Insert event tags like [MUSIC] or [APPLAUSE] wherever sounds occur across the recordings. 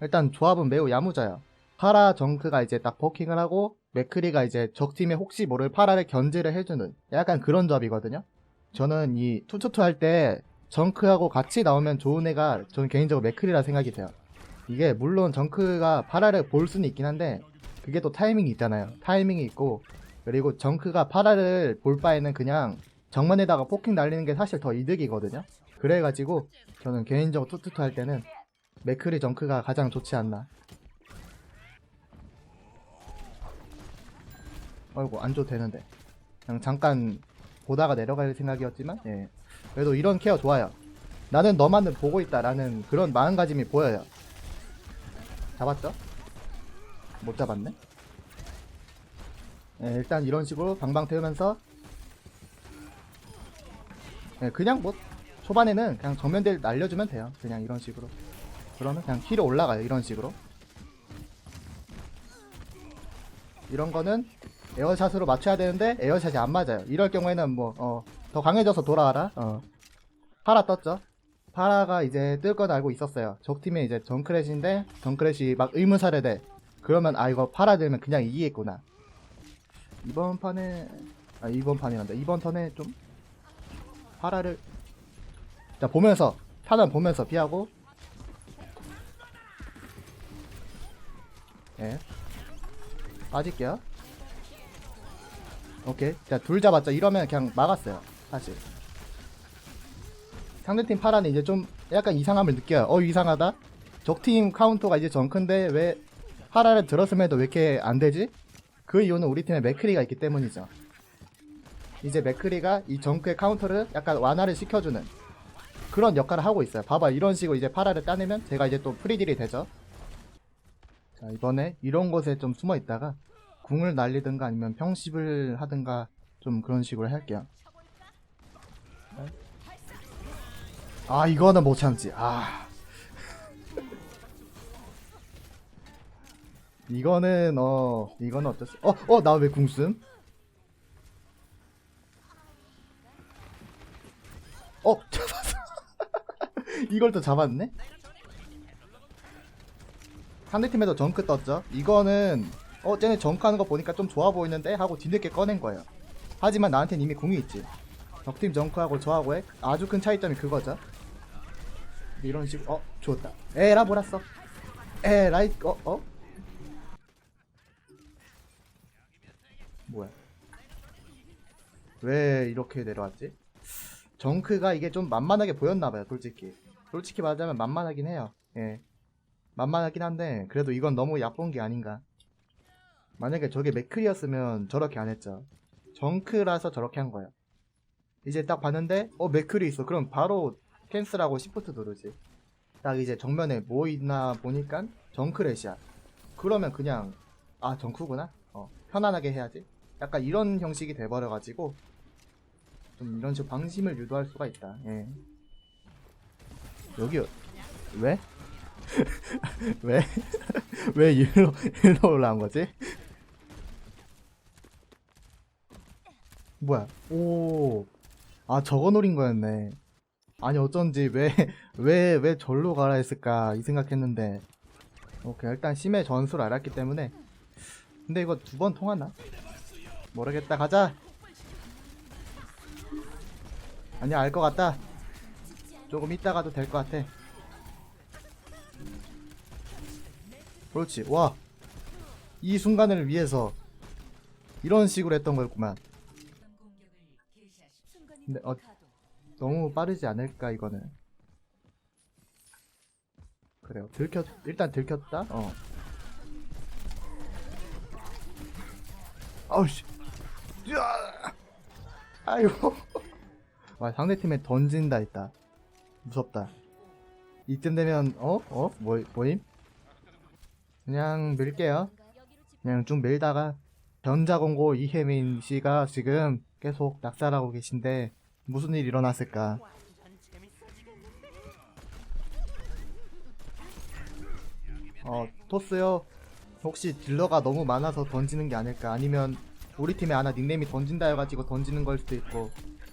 일단 조합은 매우 야무져요. 파라 정크가 이제 딱 버킹을 하고 맥크리가 이제 적팀에 혹시 모를 파라를 견제를 해주는 약간 그런 조합이거든요. 저는 이 투투투 할 때 정크하고 같이 나오면 좋은 애가 저는 개인적으로 맥크리라 생각이 돼요. 이게 물론 정크가 파라를 볼 수는 있긴 한데 그게 또 타이밍이 있잖아요. 타이밍이 있고 그리고 정크가 파라를 볼 바에는 그냥 정면에다가 포킹 날리는 게 사실 더 이득이거든요. 그래가지고 저는 개인적으로 투투투 할 때는 맥크리 정크가 가장 좋지 않나. 어이구 안 줘도 되는데. 그냥 잠깐 보다가 내려갈 생각이었지만 예. 그래도 이런 케어 좋아요. 나는 너만을 보고 있다라는 그런 마음가짐이 보여요. 잡았죠? 못 잡았네? 예, 일단 이런 식으로 방방 태우면서 예, 그냥 뭐 초반에는 그냥 정면들 날려주면 돼요. 그냥 이런 식으로 그러면 그냥 키로 올라가요 이런 식으로 이런 거는 에어샷으로 맞춰야 되는데 에어샷이 안 맞아요. 이럴 경우에는 뭐 어, 더 강해져서 돌아와라. 어. 파라 떴죠. 파라가 이제 뜰 건 알고 있었어요. 적팀에 이제 정크래시인데 정크래시 막 의무사례돼. 그러면 아 이거 파라 들면 그냥 이기겠구나. 이번 판에 아 이번 판이란다. 이번 턴에 좀 파라를 자 보면서 판을 보면서 피하고 예 빠질게요. 오케이. 자, 둘 잡았죠. 이러면 그냥 막았어요. 사실. 상대팀 파라는 이제 좀 약간 이상함을 느껴요. 어, 이상하다. 적팀 카운터가 이제 정크인데 왜 파라를 들었음에도 왜 이렇게 안 되지? 그 이유는 우리 팀에 맥크리가 있기 때문이죠. 이제 맥크리가 이 정크의 카운터를 약간 완화를 시켜주는 그런 역할을 하고 있어요. 봐봐. 이런 식으로 이제 파라를 따내면 제가 이제 또 프리딜이 되죠. 자, 이번에 이런 곳에 좀 숨어 있다가 궁을 날리든가 아니면 평십을 하든가 좀 그런 식으로 할게요. 아 이거는 못 참지. 아 이거는 어 이거는 수. 어어 나 왜 궁슴? 어 [LAUGHS] 잡았어. 이걸 또 잡았네? 상대팀에도 정크 떴죠. 이거는 어 쟤네 정크하는 거 보니까 좀 좋아 보이는데 하고 뒤늦게 꺼낸 거예요. 하지만 나한테는 이미 궁이 있지. 적팀 정크하고 저하고의 아주 큰 차이점이 그거죠. 이런 식으로 어 좋았다. 에라 몰았어. 에라이 어 어? 뭐야? 왜 이렇게 내려왔지? 정크가 이게 좀 만만하게 보였나봐요, 솔직히. 솔직히 말하자면 만만하긴 해요. 예. 만만하긴 한데, 그래도 이건 너무 얕본 게 아닌가. 만약에 저게 맥클이었으면 저렇게 안 했죠. 정크라서 저렇게 한 거예요. 이제 딱 봤는데, 어, 맥클이 있어. 그럼 바로 캔슬하고 시프트 누르지. 딱 이제 정면에 뭐 있나 보니까 정크렛이야. 그러면 그냥, 아, 정크구나? 어, 편안하게 해야지. 약간 이런 형식이 돼버려가지고, 좀 이런 식으로 방심을 유도할 수가 있다. 예. 여기, 왜? [LAUGHS] 왜? [LAUGHS] 왜 일로, 일로 올라온 거지? 뭐야? 오. 아, 저거 노린 거였네. 아니, 어쩐지, 왜, [LAUGHS] 왜, 왜 절로 가라 했을까, 이 생각했는데. 오케이, 일단 심의 전수를 알았기 때문에. 근데 이거 두 번 통하나? 모르겠다, 가자! 아니 야, 알 것 같다. 조금 이따 가도 될 것 같아. 그렇지, 와! 이 순간을 위해서 이런 식으로 했던 거였구만. 근데 어 너무 빠르지 않을까 이거는 그래요 들켰 일단 들켰다 어 아우씨! 아이고 [LAUGHS] 와 상대팀에 던진다 했다 무섭다 이쯤 되면 어? 어? 뭐, 뭐임? 그냥 밀게요 그냥 쭉 밀다가 전자공고 이혜민 씨가 지금 계속 낙살하고 계신데 무슨 일 일어났을까? 어 토스요. 혹시 딜러가 너무 많아서 던지는 게 아닐까? 아니면 우리 팀에 하나 닉네임이 던진다 해가지고 던지는 걸 수도 있고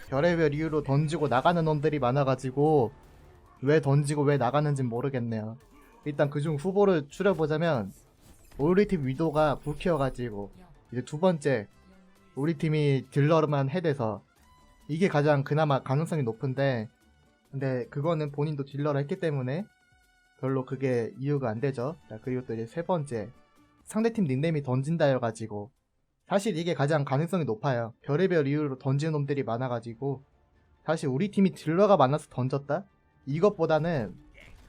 별의별 이유로 던지고 나가는 놈들이 많아가지고 왜 던지고 왜 나가는지 모르겠네요. 일단 그중 후보를 추려보자면 우리 팀 위도가 불키워가지고 이제 두 번째 우리 팀이 딜러만 해대서 이게 가장 그나마 가능성이 높은데 근데 그거는 본인도 딜러를 했기 때문에 별로 그게 이유가 안 되죠. 자, 그리고 또 이제 세 번째 상대팀 닉네임이 던진다여가지고 사실 이게 가장 가능성이 높아요. 별의별 이유로 던지는 놈들이 많아가지고 사실 우리 팀이 딜러가 많아서 던졌다? 이것보다는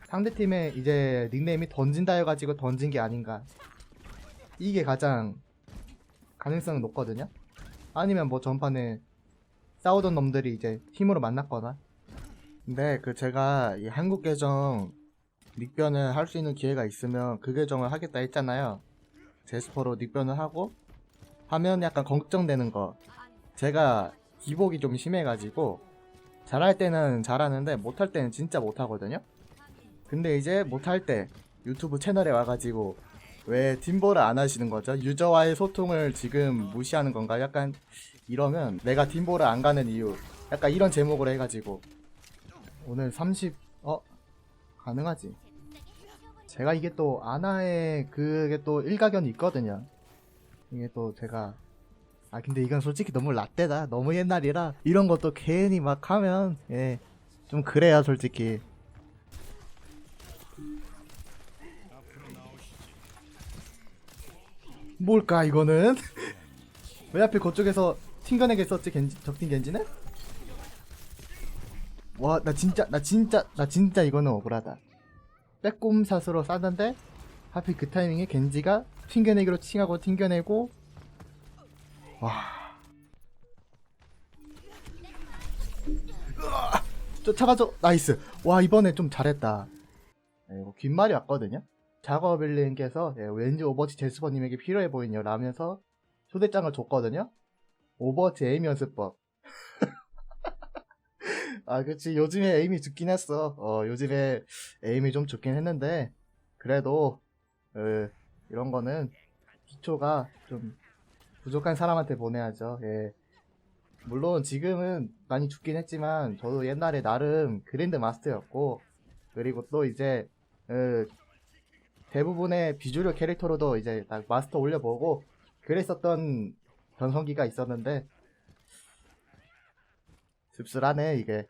상대팀의 이제 닉네임이 던진다여가지고 던진 게 아닌가. 이게 가장 가능성이 높거든요. 아니면 뭐 전판에 싸우던 놈들이 이제 팀으로 만났거나. 근데 그 제가 이 한국 계정 닉변을 할 수 있는 기회가 있으면 그 계정을 하겠다 했잖아요. 제스퍼로 닉변을 하고 하면 약간 걱정되는 거. 제가 기복이 좀 심해가지고 잘할 때는 잘하는데 못할 때는 진짜 못하거든요. 근데 이제 못할 때 유튜브 채널에 와가지고 왜 팀보를 안 하시는 거죠? 유저와의 소통을 지금 무시하는 건가? 약간 이러면 내가 팀보를 안 가는 이유 약간 이런 제목으로 해가지고 오늘 30 어? 가능하지 제가 이게 또 아나의 그게 또 일가견이 있거든요 이게 또 제가 아 근데 이건 솔직히 너무 라떼다 너무 옛날이라 이런 것도 괜히 막 하면 예 좀 그래요 솔직히 뭘까 이거는? [LAUGHS] 왜 하필 그쪽에서 튕겨내게 썼지 겐지 적팀 겐지는? 와 나 진짜 나 진짜 나 진짜 이거는 억울하다. 빼꼼샷으로 쐈는데 하필 그 타이밍에 겐지가 튕겨내기로 칭하고 튕겨내고 와! 쫓아가죠 나이스. 와 이번에 좀 잘했다. 네, 이거 귓말이 왔거든요 작업일님께서 예, 왠지 오버워치 제스퍼님에게 필요해 보이냐 라면서 초대장을 줬거든요. 오버워치 에임 연습법. [LAUGHS] 아 그치. 요즘에 에임이 죽긴 했어. 어 요즘에 에임이 좀 죽긴 했는데 그래도 어, 이런 거는 기초가 좀 부족한 사람한테 보내야죠. 예. 물론 지금은 많이 죽긴 했지만 저도 옛날에 나름 그랜드 마스터였고 그리고 또 이제 어, 대부분의 비주류 캐릭터로도 이제 딱 마스터 올려보고 그랬었던 전성기가 있었는데 씁쓸하네 이게